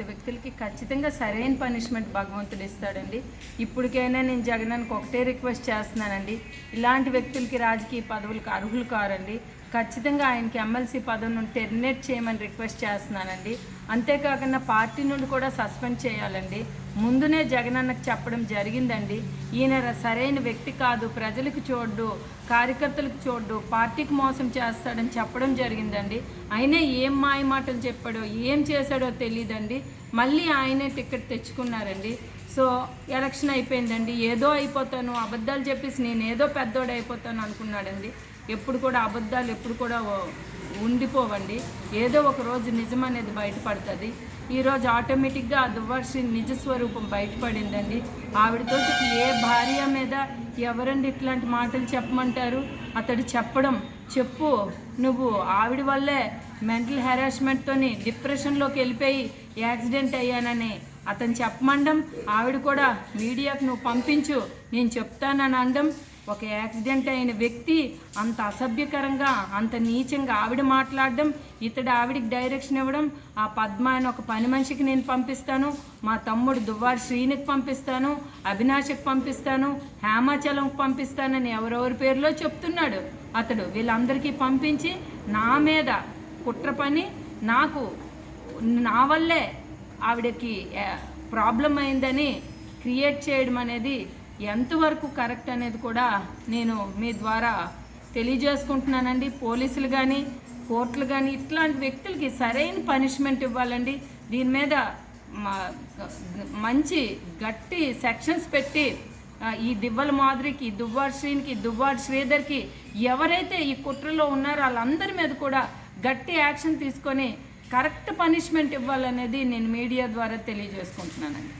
చేసే వ్యక్తులకి ఖచ్చితంగా సరైన పనిష్మెంట్ భగవంతుడు ఇస్తాడండి. ఇప్పటికైనా నేను జగనానికి ఒకటే రిక్వెస్ట్ చేస్తున్నానండి. ఇలాంటి వ్యక్తులకి రాజకీయ పదవులకు అర్హులు కారండి. ఖచ్చితంగా ఆయనకి ఎమ్మెల్సీ పదవి నుండి టెర్మినేట్ చేయమని రిక్వెస్ట్ చేస్తున్నానండి. అంతేకాకుండా పార్టీ నుండి కూడా సస్పెండ్ చేయాలండి. ముందునే జగనన్నకు చెప్పడం జరిగిందండి. ఈయన సరైన వ్యక్తి కాదు ప్రజలకు చూడ్డు కార్యకర్తలకు చూడ్డు పార్టీకి మోసం చేస్తాడని చెప్పడం జరిగిందండి. అయినా ఏం మాయ మాటలు చెప్పాడో ఏం చేశాడో తెలియదండి మళ్ళీ ఆయనే టికెట్ తెచ్చుకున్నారండి. సో ఎలక్షన్ అయిపోయిందండి. ఏదో అయిపోతాను అబద్ధాలు చెప్పేసి నేను ఏదో పెద్దోడు అయిపోతాను అనుకున్నాడండి. ఎప్పుడు కూడా అబద్ధాలు ఎప్పుడు కూడా ఉండిపోవండి. ఏదో ఒక రోజు నిజం అనేది బయటపడుతుంది. ఈరోజు ఆటోమేటిక్గా ఆ దువర్షి నిజ స్వరూపం బయటపడిందండి. ఆవిడతో ఏ భార్య మీద ఎవరండి ఇట్లాంటి మాటలు చెప్పమంటారు? అతడు చెప్పడం చెప్పు నువ్వు ఆవిడ వల్లే మెంటల్ హెరాస్మెంట్తోని డిప్రెషన్లోకి వెళ్ళిపోయి యాక్సిడెంట్ అయ్యానని అతను చెప్పమండం ఆవిడ కూడా మీడియాకు నువ్వు పంపించు నేను చెప్తానని అనడం ఒక యాక్సిడెంట్ అయిన వ్యక్తి అంత అసభ్యకరంగా అంత నీచంగా ఆవిడ మాట్లాడడం ఇతడు ఆవిడికి డైరెక్షన్ ఇవ్వడం ఆ పద్మ అని ఒక పని మనిషికి నేను పంపిస్తాను మా తమ్ముడు దువ్వార్ శ్రీనికి పంపిస్తాను అవినాష్కి పంపిస్తాను హేమాచలంకి పంపిస్తానని ఎవరెవరి పేరులో చెప్తున్నాడు. అతడు వీళ్ళందరికీ పంపించి నా మీద కుట్ర పని నాకు నా వల్లే ఆవిడకి ప్రాబ్లం అయిందని క్రియేట్ చేయడం అనేది ఎంతవరకు కరెక్ట్ అనేది కూడా నేను మీ ద్వారా తెలియజేసుకుంటున్నానండి. పోలీసులు కానీ కోర్టులు కానీ ఇట్లాంటి వ్యక్తులకి సరైన పనిష్మెంట్ ఇవ్వాలండి. దీని మీద మంచి గట్టి సెక్షన్స్ పెట్టి ఈ దివ్వల మాధురికి దువ్వాడు శ్రీనికి దువ్వాడు శ్రీధర్కి ఎవరైతే ఈ కుట్రలో ఉన్నారో వాళ్ళందరి మీద కూడా గట్టి యాక్షన్ తీసుకొని కరెక్ట్ పనిష్మెంట్ ఇవ్వాలనేది నేను మీడియా ద్వారా తెలియజేసుకుంటున్నానండి.